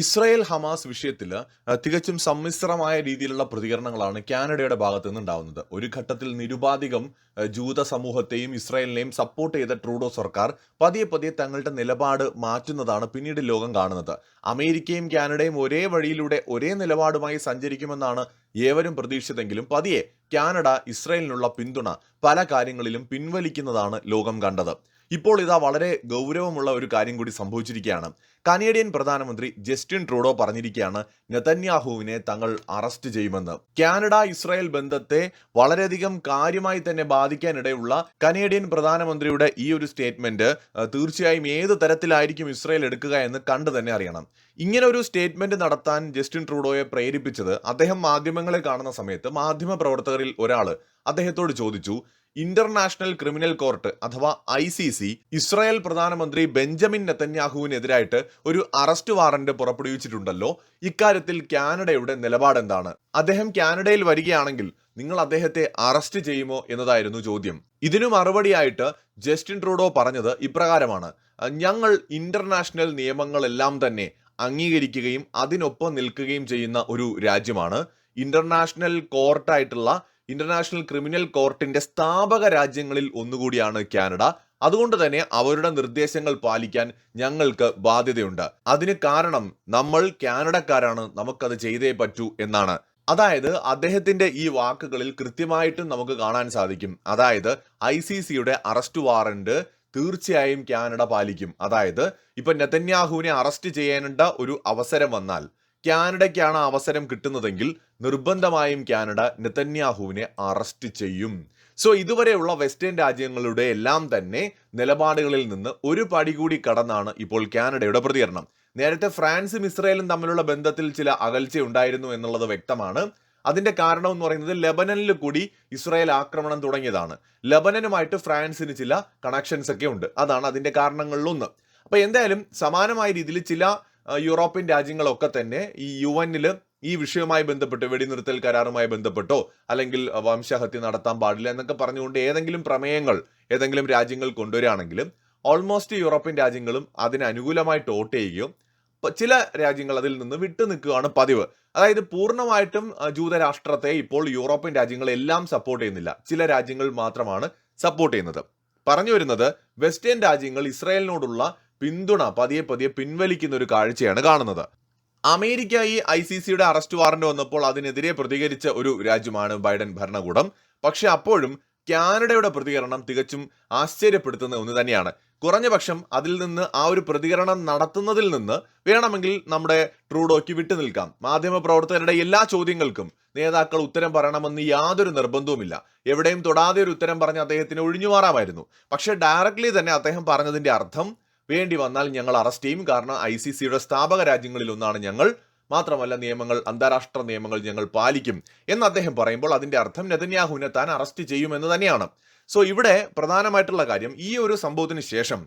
Israel Hamas വിഷയത്തിൽ തികച്ചും സമ്മിശ്രമായ രീതിയിലുള്ള പ്രതികരണങ്ങളാണ് കാനഡയുടെ ഭാഗത്തു നിന്നുണ്ടാവുന്നത് ഒരു ഘട്ടത്തിൽ നിരുപാധികം ജൂത സമൂഹത്തെയും ഇസ്രായേലിനെയും സപ്പോർട്ട് ചെയ്ത ട്രൂഡോ സർക്കാർ പതിയെ പതിയെ തങ്ങളുടെ നിലപാട് മാറ്റുന്നതാണ് പിന്നീട് ലോകം കാണുന്നത്. അമേരിക്കയും കാനഡയും ഒരേ വഴിയിലൂടെ ഒരേ നിലപാടുമായി സഞ്ചരിക്കുമെന്നാണ് ഏവരും പ്രതീക്ഷിച്ചതെങ്കിലും പതിയെ കാനഡ ഇസ്രായേലിനുള്ള പിന്തുണ പല കാര്യങ്ങളിലും പിൻവലിക്കുന്നതാണ് ലോകം കണ്ടത്. ഇപ്പോൾ ഇതാ വളരെ ഗൗരവമുള്ള ഒരു കാര്യം കൂടി സംഭവിച്ചിരിക്കുകയാണ്. കനേഡിയൻ പ്രധാനമന്ത്രി ജസ്റ്റിൻ ട്രൂഡോ പറഞ്ഞിരിക്കുകയാണ് നെതന്യാഹുവിനെ തങ്ങൾ അറസ്റ്റ് ചെയ്യുമെന്ന്. കാനഡ ഇസ്രായേൽ ബന്ധത്തെ വളരെയധികം കാര്യമായി തന്നെ ബാധിക്കാനിടയുള്ള കനേഡിയൻ പ്രധാനമന്ത്രിയുടെ ഈ ഒരു സ്റ്റേറ്റ്മെന്റ് തീർച്ചയായും ഏത് തരത്തിലായിരിക്കും ഇസ്രായേൽ എടുക്കുക എന്ന് കണ്ടു തന്നെ അറിയണം. ഇങ്ങനെ ഒരു സ്റ്റേറ്റ്മെന്റ് നടത്താൻ ജസ്റ്റിൻ ട്രൂഡോയെ പ്രേരിപ്പിച്ചത് അദ്ദേഹം മാധ്യമങ്ങളെ കാണുന്ന സമയത്ത് മാധ്യമ പ്രവർത്തകരിൽ ഒരാൾ അദ്ദേഹത്തോട് ചോദിച്ചു ഇന്റർനാഷണൽ ക്രിമിനൽ കോർട്ട് അഥവാ ഐ സി സി ഇസ്രായേൽ പ്രധാനമന്ത്രി ബെഞ്ചമിൻ നെതന്യാഹുവിനെതിരായിട്ട് ഒരു അറസ്റ്റ് വാറന്റ് പുറപ്പെടുവിച്ചിട്ടുണ്ടല്ലോ. ഇക്കാര്യത്തിൽ കാനഡയുടെ നിലപാട് എന്താണ്? അദ്ദേഹം കാനഡയിൽ വരികയാണെങ്കിൽ നിങ്ങൾ അദ്ദേഹത്തെ അറസ്റ്റ് ചെയ്യുമോ എന്നതായിരുന്നു ചോദ്യം. ഇതിനു മറുപടിയായിട്ട് ജസ്റ്റിൻ ട്രൂഡോ പറഞ്ഞത് ഇപ്രകാരമാണ്. ഞങ്ങൾ ഇന്റർനാഷണൽ നിയമങ്ങളെല്ലാം തന്നെ അംഗീകരിക്കുകയും അതിനൊപ്പം നിൽക്കുകയും ചെയ്യുന്ന ഒരു രാജ്യമാണ്. ഇന്റർനാഷണൽ കോർട്ടായിട്ടുള്ള ഇന്റർനാഷണൽ ക്രിമിനൽ കോർട്ടിന്റെ സ്ഥാപക രാജ്യങ്ങളിൽ ഒന്നുകൂടിയാണ് കാനഡ. അതുകൊണ്ട് തന്നെ അവരുടെ നിർദ്ദേശങ്ങൾ പാലിക്കാൻ ഞങ്ങൾക്ക് ബാധ്യതയുണ്ട്. അതിന് കാരണം നമ്മൾ കാനഡക്കാരാണ് നമുക്കത് ചെയ്തേ പറ്റൂ എന്നാണ്. അതായത് അദ്ദേഹത്തിന്റെ ഈ വാക്കുകളിൽ കൃത്യമായിട്ടും നമുക്ക് കാണാൻ സാധിക്കും. അതായത് ഐ സി സിയുടെ അറസ്റ്റ് വാറന്റ് തീർച്ചയായും കാനഡ പാലിക്കും. അതായത് ഇപ്പൊ നെതന്യാഹുവിനെ അറസ്റ്റ് ചെയ്യേണ്ട ഒരു അവസരം വന്നാൽ കാനഡയ്ക്കാണ് അവസരം കിട്ടുന്നതെങ്കിൽ നിർബന്ധമായും കാനഡ നെതന്യാഹുവിനെ അറസ്റ്റ് ചെയ്യും. സോ ഇതുവരെയുള്ള വെസ്റ്റേൺ രാജ്യങ്ങളുടെ എല്ലാം തന്നെ നിലപാടുകളിൽ നിന്ന് ഒരു പടി കൂടി കടന്നാണ് ഇപ്പോൾ കാനഡയുടെ പ്രതികരണം. നേരത്തെ ഫ്രാൻസും ഇസ്രയേലും തമ്മിലുള്ള ബന്ധത്തിൽ ചില അകൽച്ച ഉണ്ടായിരുന്നു എന്നുള്ളത് വ്യക്തമാണ്. അതിന്റെ കാരണം എന്ന് പറയുന്നത് ലെബനനിൽ കൂടി ഇസ്രായേൽ ആക്രമണം തുടങ്ങിയതാണ്. ലെബനനുമായിട്ട് ഫ്രാൻസിന് ചില കണക്ഷൻസ് ഒക്കെ ഉണ്ട്. അതാണ് അതിന്റെ കാരണങ്ങളിലൊന്ന്. അപ്പൊ എന്തായാലും സമാനമായ രീതിയിൽ ചില യൂറോപ്യൻ രാജ്യങ്ങളൊക്കെ തന്നെ ഈ യു എനിൽ ഈ വിഷയവുമായി ബന്ധപ്പെട്ട് വെടിനിർത്തൽ കരാറുമായി ബന്ധപ്പെട്ടോ അല്ലെങ്കിൽ വംശഹത്യ നടത്താൻ പാടില്ല എന്നൊക്കെ പറഞ്ഞുകൊണ്ട് ഏതെങ്കിലും പ്രമേയങ്ങൾ ഏതെങ്കിലും രാജ്യങ്ങൾ കൊണ്ടുവരികയാണെങ്കിലും ഓൾമോസ്റ്റ് യൂറോപ്യൻ രാജ്യങ്ങളും അതിന് അനുകൂലമായിട്ട് വോട്ട് ചെയ്യുകയും ചില രാജ്യങ്ങൾ അതിൽ നിന്ന് വിട്ടു നിൽക്കുകയാണ് പതിവ്. അതായത് പൂർണമായിട്ടും ജൂതരാഷ്ട്രത്തെ ഇപ്പോൾ യൂറോപ്യൻ രാജ്യങ്ങളെല്ലാം സപ്പോർട്ട് ചെയ്യുന്നില്ല. ചില രാജ്യങ്ങൾ മാത്രമാണ് സപ്പോർട്ട് ചെയ്യുന്നത്. പറഞ്ഞു വരുന്നത് വെസ്റ്റേൺ രാജ്യങ്ങൾ ഇസ്രായേലിനോടുള്ള പിന്തുണ പതിയെ പതിയെ പിൻവലിക്കുന്ന ഒരു കാഴ്ചയാണ് കാണുന്നത്. അമേരിക്ക ഈ ഐ സി സിയുടെ അറസ്റ്റ് വാറന്റ് വന്നപ്പോൾ അതിനെതിരെ പ്രതികരിച്ച ഒരു രാജ്യമാണ് ബൈഡൻ ഭരണകൂടം. പക്ഷെ അപ്പോഴും കാനഡയുടെ പ്രതികരണം തികച്ചും ആശ്ചര്യപ്പെടുത്തുന്ന ഒന്ന് തന്നെയാണ്. കുറഞ്ഞ പക്ഷം അതിൽ നിന്ന് ആ ഒരു പ്രതികരണം നടത്തുന്നതിൽ നിന്ന് വേണമെങ്കിൽ നമ്മുടെ ട്രൂഡോയ്ക്ക് വിട്ടുനിൽക്കാം മാധ്യമ പ്രവർത്തകരുടെ എല്ലാ ചോദ്യങ്ങൾക്കും നേതാക്കൾ ഉത്തരം പറയണമെന്ന് യാതൊരു നിർബന്ധവുമില്ല. എവിടെയും തൊടാതെ ഒരു ഉത്തരം പറഞ്ഞ് അദ്ദേഹത്തിന് ഒഴിഞ്ഞു മാറാമായിരുന്നു. പക്ഷെ ഡയറക്ട്ലി തന്നെ അദ്ദേഹം പറഞ്ഞതിന്റെ അർത്ഥം വേണ്ടി വന്നാൽ ഞങ്ങൾ അറസ്റ്റ് ചെയ്യും. കാരണം ഐ സി സിയുടെ സ്ഥാപക രാജ്യങ്ങളിലൊന്നാണ് ഞങ്ങൾ. മാത്രമല്ല നിയമങ്ങൾ അന്താരാഷ്ട്ര നിയമങ്ങൾ ഞങ്ങൾ പാലിക്കും. എന്ന് അദ്ദേഹം പറയുമ്പോൾ അതിന്റെ അർത്ഥം നെതന്യാഹുവിനെ താൻ അറസ്റ്റ് ചെയ്യുമെന്ന് തന്നെയാണ്. സോ ഇവിടെ പ്രധാനമായിട്ടുള്ള കാര്യം ഈ ഒരു സംഭവത്തിന് ശേഷം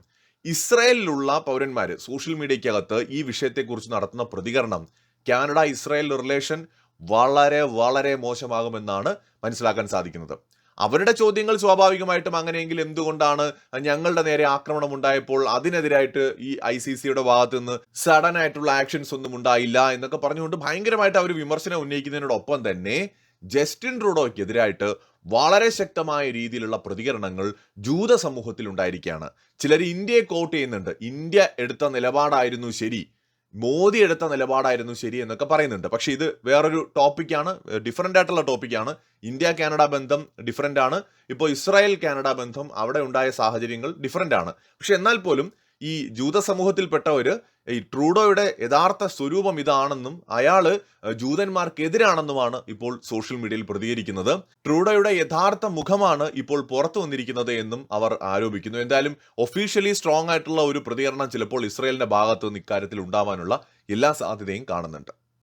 ഇസ്രായേലിലുള്ള പൗരന്മാർ സോഷ്യൽ മീഡിയക്കകത്ത് ഈ വിഷയത്തെക്കുറിച്ച് നടത്തുന്ന പ്രതികരണം കാനഡ ഇസ്രായേൽ റിലേഷൻ വളരെ വളരെ മോശമാകുമെന്നാണ് മനസ്സിലാക്കാൻ സാധിക്കുന്നത്. അവരുടെ ചോദ്യങ്ങൾ സ്വാഭാവികമായിട്ടും അങ്ങനെയെങ്കിൽ എന്തുകൊണ്ടാണ് ഞങ്ങളുടെ നേരെ ആക്രമണം ഉണ്ടായപ്പോൾ അതിനെതിരായിട്ട് ഈ ഐ സി സിയുടെ ഭാഗത്ത് നിന്ന് സഡൻ ആയിട്ടുള്ള ആക്ഷൻസ് ഒന്നും ഉണ്ടായില്ല എന്നൊക്കെ പറഞ്ഞുകൊണ്ട് ഭയങ്കരമായിട്ട് അവർ വിമർശനം ഉന്നയിക്കുന്നതിനോടൊപ്പം തന്നെ ജസ്റ്റിൻ ട്രൂഡോയ്ക്കെതിരായിട്ട് വളരെ ശക്തമായ രീതിയിലുള്ള പ്രതികരണങ്ങൾ ജൂത സമൂഹത്തിൽ ഉണ്ടായിരിക്കുകയാണ് ചിലർ ഇന്ത്യയെ കോട്ട് ചെയ്യുന്നുണ്ട്. ഇന്ത്യ എടുത്ത നിലപാടായിരുന്നു ശരി. മോദി എടുത്ത നിലപാടായിരുന്നു ശരി എന്നൊക്കെ പറയുന്നുണ്ട്. പക്ഷേ ഇത് വേറൊരു ടോപ്പിക്കാണ് ഡിഫറെന്റ് ആയിട്ടുള്ള ടോപ്പിക്കാണ്. ഇന്ത്യ കാനഡ ബന്ധം ഡിഫറെന്റ് ആണ്. ഇപ്പോൾ ഇസ്രായേൽ കാനഡ ബന്ധം അവിടെ ഉണ്ടായ സാഹചര്യങ്ങൾ ഡിഫറെന്റ് ആണ്. പക്ഷെ എന്നാൽ പോലും ഈ ജൂത സമൂഹത്തിൽപ്പെട്ടവര് ഈ ട്രൂഡോയുടെ യഥാർത്ഥ സ്വരൂപം ഇതാണെന്നും അയാൾ ജൂതന്മാർക്കെതിരാണെന്നുമാണ് ഇപ്പോൾ സോഷ്യൽ മീഡിയയിൽ പ്രതികരിക്കുന്നത്. ട്രൂഡോയുടെ യഥാർത്ഥ മുഖമാണ് ഇപ്പോൾ പുറത്തു വന്നിരിക്കുന്നത് എന്നും അവർ ആരോപിക്കുന്നു. എന്തായാലും ഒഫീഷ്യലി സ്ട്രോങ് ആയിട്ടുള്ള ഒരു പ്രതികരണം ചിലപ്പോൾ ഇസ്രയേലിന്റെ ഭാഗത്ത് നിന്ന് ഇക്കാര്യത്തിൽ ഉണ്ടാവാനുള്ള എല്ലാ സാധ്യതയും കാണുന്നുണ്ട്.